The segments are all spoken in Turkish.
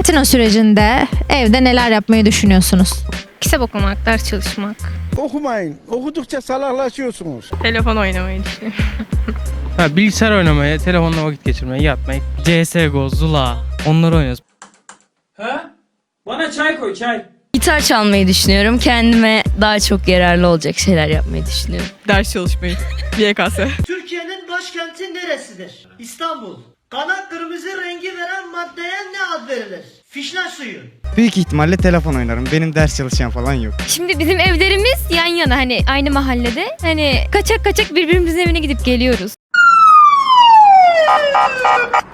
Karantina sürecinde evde neler yapmayı düşünüyorsunuz? Kitap okumak, ders çalışmak, Okumayın. Okudukça salaklaşıyorsunuz. telefon oynamayı düşünüyorum. Ha, bilgisayar oynamaya, telefonla vakit geçirmeye, yatmayı. CSGO, Zula onları oynuyoruz. Ha? Bana çay koy çay. Gitar çalmayı düşünüyorum. Kendime daha çok yararlı olacak şeyler yapmayı düşünüyorum. Ders çalışmayı, YKS. Başkenti neresidir? İstanbul. Kana kırmızı rengi veren maddeye ne ad verilir? Fişne suyu. Büyük ihtimalle telefon oynarım. Benim ders çalışan falan yok. Şimdi bizim evlerimiz yan yana hani aynı mahallede. Hani kaçak kaçak birbirimizin evine gidip geliyoruz.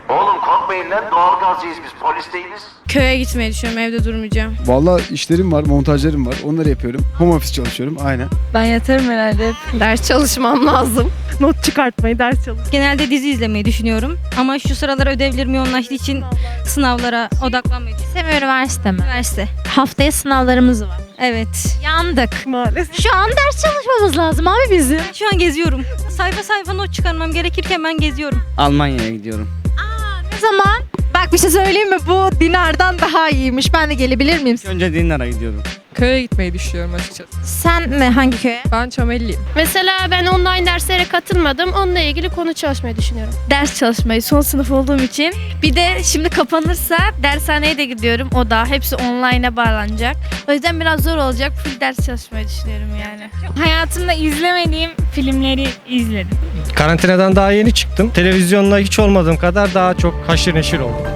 Oğlum korkmayın lan doğalgazcıyız biz polis değiliz. Köye gitmeyi düşünüyorum, evde durmayacağım. Valla işlerim var, montajlarım var. Onları yapıyorum. Home office çalışıyorum. Aynen. Ben yatarım herhalde hep. Ders çalışmam lazım. Not çıkartmayı, ders çalış. Genelde dizi izlemeyi düşünüyorum. Ama şu sıralar ödevlerim yoğunlaştığı için sınavlara odaklanmayı düşünüyorum. Üniversite mi? Üniversite. Haftaya sınavlarımız var. Evet. Yandık. Maalesef. Şu an ders çalışmamız lazım abi bizim. Şu an geziyorum. Sayfa sayfa not çıkarmam gerekirken ben geziyorum. Almanya'ya gidiyorum. Ne zaman? Bak bir şey söyleyeyim mi? Bu dinardan daha iyiymiş. Ben de gelebilir miyim? Önce Dinar'a gidiyorum. Köye gitmeyi düşünüyorum açıkçası. Sen ne? Hangi köye? Ben çömelliyim. Mesela ben online derslere katılmadım. Onunla ilgili konu çalışmayı düşünüyorum. Ders çalışmayı son sınıf olduğum için. Bir de şimdi kapanırsa dershaneye de gidiyorum. O da hepsi online'a bağlanacak. O yüzden biraz zor olacak. Full ders çalışmayı düşünüyorum yani. Hayatımda izlemediğim filmleri izledim. Karantinadan daha yeni çıktım. Televizyonda hiç olmadığım kadar daha çok haşır neşir oldum.